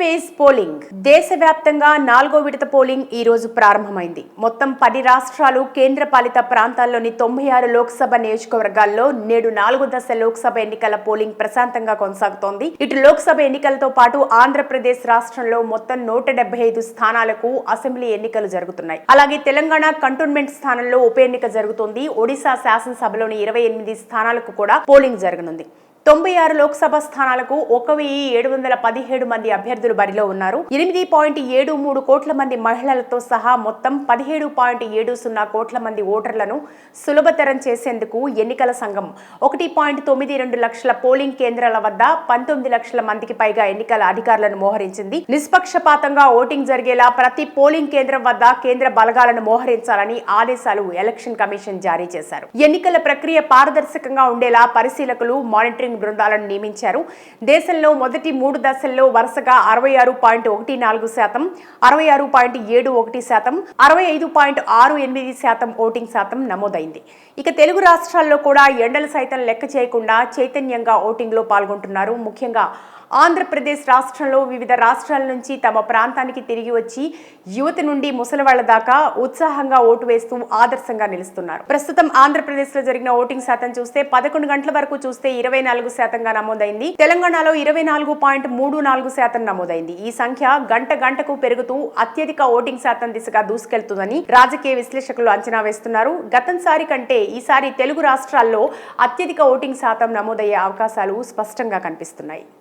Page polling. దేశవ్యాప్తంగా నాలుగో విడత పోలింగ్ ఈ రోజు ప్రారంభమైంది. మొత్తం పది రాష్ట్రాలు కేంద్ర పాలిత ప్రాంతాల్లోని తొంభై ఆరు లోక్సభ నియోజకవర్గాల్లో నేడు నాలుగు దశ లోక్సభ ఎన్నికల పోలింగ్ ప్రశాంతంగా కొనసాగుతోంది. ఇటు లోక్సభ ఎన్నికలతో పాటు ఆంధ్రప్రదేశ్ రాష్ట్రంలో మొత్తం నూట డెబ్బై ఐదు స్థానాలకు అసెంబ్లీ ఎన్నికలు జరుగుతున్నాయి. అలాగే తెలంగాణ కంటోన్మెంట్ స్థానంలో ఉప ఎన్నిక జరుగుతోంది. ఒడిశా శాసనసభలోని ఇరవై ఎనిమిది స్థానాలకు కూడా పోలింగ్ జరగనుంది. తొంభై ఆరు లోక్సభ స్థానాలకు ఒక వెయ్యి ఏడు వందల పదిహేడు మంది అభ్యర్థులు బరిలో ఉన్నారు. ఎనిమిది పాయింట్ ఏడు మూడు కోట్ల మంది మహిళలతో సహా మొత్తం పదిహేడు పాయింట్ ఏడు సున్నా కోట్ల మంది ఓటర్లను సులభతరం చేసేందుకు ఎన్నికల సంఘం ఒకటి పాయింట్ తొమ్మిది రెండు లక్షల పోలింగ్ కేంద్రాల వద్ద పంతొమ్మిది లక్షల మందికి పైగా ఎన్నికల అధికారులను మోహరించింది. నిష్పక్షపాతంగా ఓటింగ్ జరిగేలా ప్రతి పోలింగ్ కేంద్రం వద్ద కేంద్ర బలగాలను మోహరించాలని ఆదేశాలు ఎలక్షన్ కమిషన్ జారీ చేశారు. ఎన్నికల ప్రక్రియ పారదర్శకంగా ఉండేలా పరిశీలకులు మానిటరింగ్ బృందాలను నియమించారు. దేశంలో మొదటి మూడు దశల్లో వరుసగా అరవై ఆరు పాయింట్ ఒకటి నాలుగు శాతం అరవై ఆరు పాయింట్ ఏడు ఒకటి శాతం అరవై ఐదు పాయింట్ ఆరు ఎనిమిది శాతం ఓటింగ్ శాతం నమోదైంది. ఇక తెలుగు రాష్ట్రాల్లో కూడా ఎండలు సైతం లెక్క చేయకుండా చైతన్యంగా ఓటింగ్లో పాల్గొంటున్నారు. ముఖ్యంగా ఆంధ్రప్రదేశ్ రాష్ట్రంలో వివిధ రాష్ట్రాల నుంచి తమ ప్రాంతానికి తిరిగి వచ్చి యువత నుండి ముసలివాళ్ళ దాకా ఉత్సాహంగా ఓటు వేస్తూ ఆదర్శంగా నిలుస్తున్నారు. ప్రస్తుతం ఆంధ్రప్రదేశ్లో జరిగిన ఓటింగ్ శాతం చూస్తే పదకొండు గంటల వరకు చూస్తే ఇరవై నాలుగు నాలుగు శాతంగా నమోదైంది. తెలంగాణలో ఇరవై నాలుగు పాయింట్ మూడు నాలుగు శాతం నమోదైంది. ఈ సంఖ్య గంట గంటకు పెరుగుతూ అత్యధిక ఓటింగ్ శాతం దిశగా దూసుకెళ్తుందని రాజకీయ విశ్లేషకులు అంచనా వేస్తున్నారు. గతంసారి కంటే ఈసారి తెలుగు రాష్ట్రాల్లో అత్యధిక ఓటింగ్ శాతం నమోదయ్యే అవకాశాలు స్పష్టంగా కనిపిస్తున్నాయి.